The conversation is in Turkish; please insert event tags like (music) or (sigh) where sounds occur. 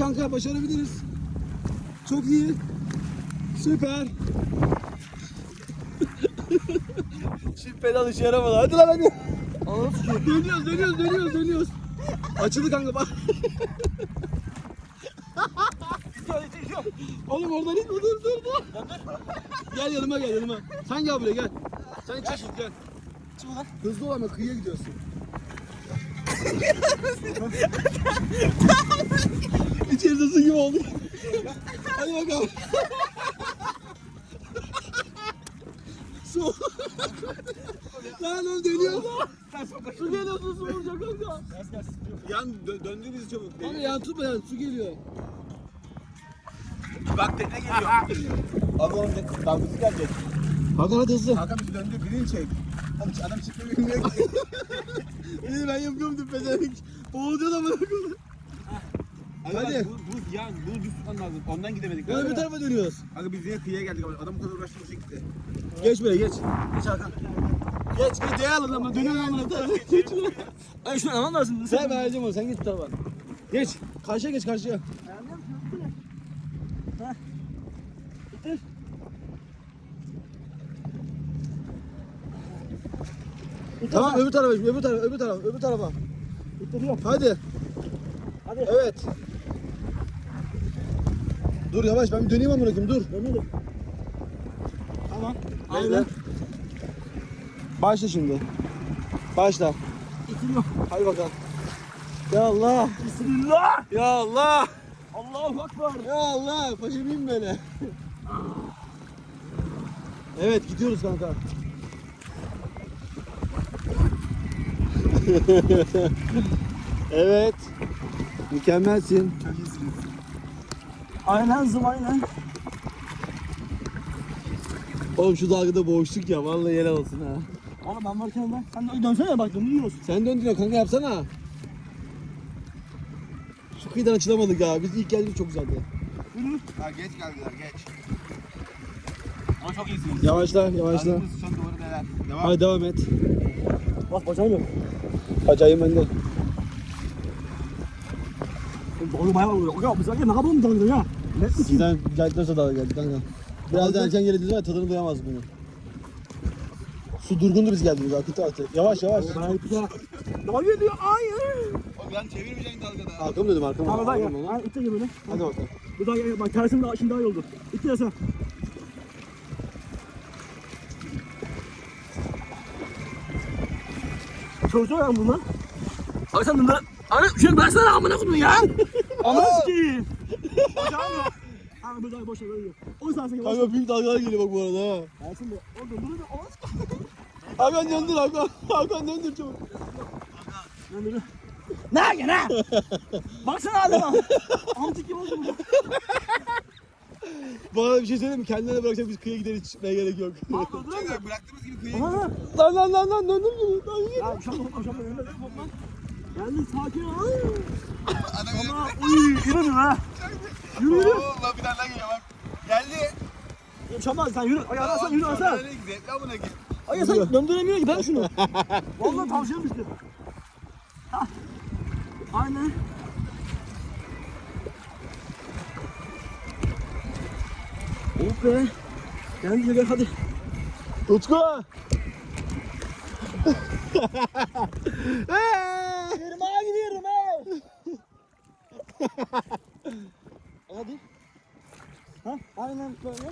kanka başarabiliriz. Çok iyi. Süper. Çift pedal işe yaramadı. Hadi lan hadi. dönüyoruz dönüyoruz dönüyoruz dönüyoruz. Açıldı kanka bak. Oğlum oradan itme dur dur dur. Gel yanıma gel yanıma. Sen gel buraya gel. Sen içe git gel. Hızlı ol ama kıyıya gidiyorsun. İçeride su gibi oldu. Hadi bakalım. su. Lan oğlum dönüyor. su geliyor su su vuracak kanka. Yan dö- döndür bizi çabuk. Kanka yan tutma yan su geliyor. Bak tekne geliyor. Abi oğlum dalgası gelecek. Hakan hadi hızlı. Hakan bizi döndür birini çek. Oğlum adam çıkmayı bilmiyor ki. İyi ben yapıyorum dur pezevenk. Boğulacaksın amına koyayım. Hadi. Bu, bu yan, bu düz tutman lazım. Ondan gidemedik. Böyle bir tarafa dönüyoruz. Aga biz yine kıyıya geldik. Adam bu kadar uğraştı boşa gitti. Geç böyle geç. Geç Hakan. Geç geç değer alın ama amına koyayım. Geç şuraya. Ay şunu alman lazım. Sen vereceğim onu sen git tarafa. Geç. Karşıya geç karşıya. Tamam öbür tarafa öbür tarafa öbür tarafa öbür tarafa. İttiriyorum. Hadi. Hadi. Evet. Dur yavaş ben bir döneyim amına koyayım dur. Dönelim. Tamam. Aynen. Başla şimdi. Başla. İttiriyorum. Hadi bakalım. Ya Allah. Bismillah. Ya Allah. Allahu Akbar. Ya Allah. Paşamıyım böyle. Evet gidiyoruz kanka. (laughs) evet. Mükemmelsin. Çok iyisiniz. Aynen zım aynen. Oğlum şu dalgada boğuştuk ya. Vallahi helal olsun ha. Oğlum ben varken ben. Sen de dönsene bak dönüyoruz. Sen döndün ya kanka yapsana. Şu kıyıdan açılamadık ya. Biz ilk geldik çok güzeldi. Ha geç geldiler geç. Ama çok iyisiniz. Yavaşla yavaşla. Ağzımız son duvarı neler. Devam. Hadi devam et. Bak bacağım yok. Acayip bende. Doğru bayağı oluyor. Ya biz ne yapalım dalga ya? Ne? Sizden geldikten sonra dalga geldik kanka. Biraz daha erken var tadını duyamaz bunu. Su durgundu biz geldiğimizde akıntı aktı. Yavaş yavaş. Ben ya. Dalga geliyor. Hayır. Oğlum yan çevirmeyeceksin dalgada. Arkamı döndüm arkamı. Tamam bak ya. Arkamı döndüm. Ha itte gibi böyle. Hadi bakalım. Bu daha bak tersim daha şimdi daha iyi oldu. İtte ya sen. Çalışıyor ya bunlar. Abi sen bunlar... Abi şunu versene amına koydun ya. (laughs) Amına sikeyim. (laughs) Bacağım yok. Abi bu daha boş ver. yok. O sahasına boş ver. Kanka büyük dalgalar geliyor bak bu arada ha. Gelsin de. Oğlum bunu da olmaz. Hakan döndür Hakan. Hakan döndür çabuk. Böyle. Ne gene? (laughs) Baksana adama. Antik gibi oldu bu. Bana bir şey söyleyeyim mi? Kendine bırakacak biz kıyıya gideriz çıkmaya gerek yok. Çünkü bıraktığımız gibi kıyıya Aha. lan lan lan lan döndüm. Lan yürü. Ya uşak olma. Önde kopma. Geldi sakin ol. Adam Ama uy yürü ha. Yürü yürü. Oo lan bir tane daha geliyor bak. Geldi. Uçamaz sen yürü. Ay ana sen yürü Hasan. Nereye gidiyor? Lan buna git. Ay sen döndüremiyor ki ben şunu. (laughs) Vallahi tavşan. Hah. Aynen. Oh be. Gel gel gel hadi. Utku. Yürüme gidiyorum ha. Hadi. Ha aynen böyle.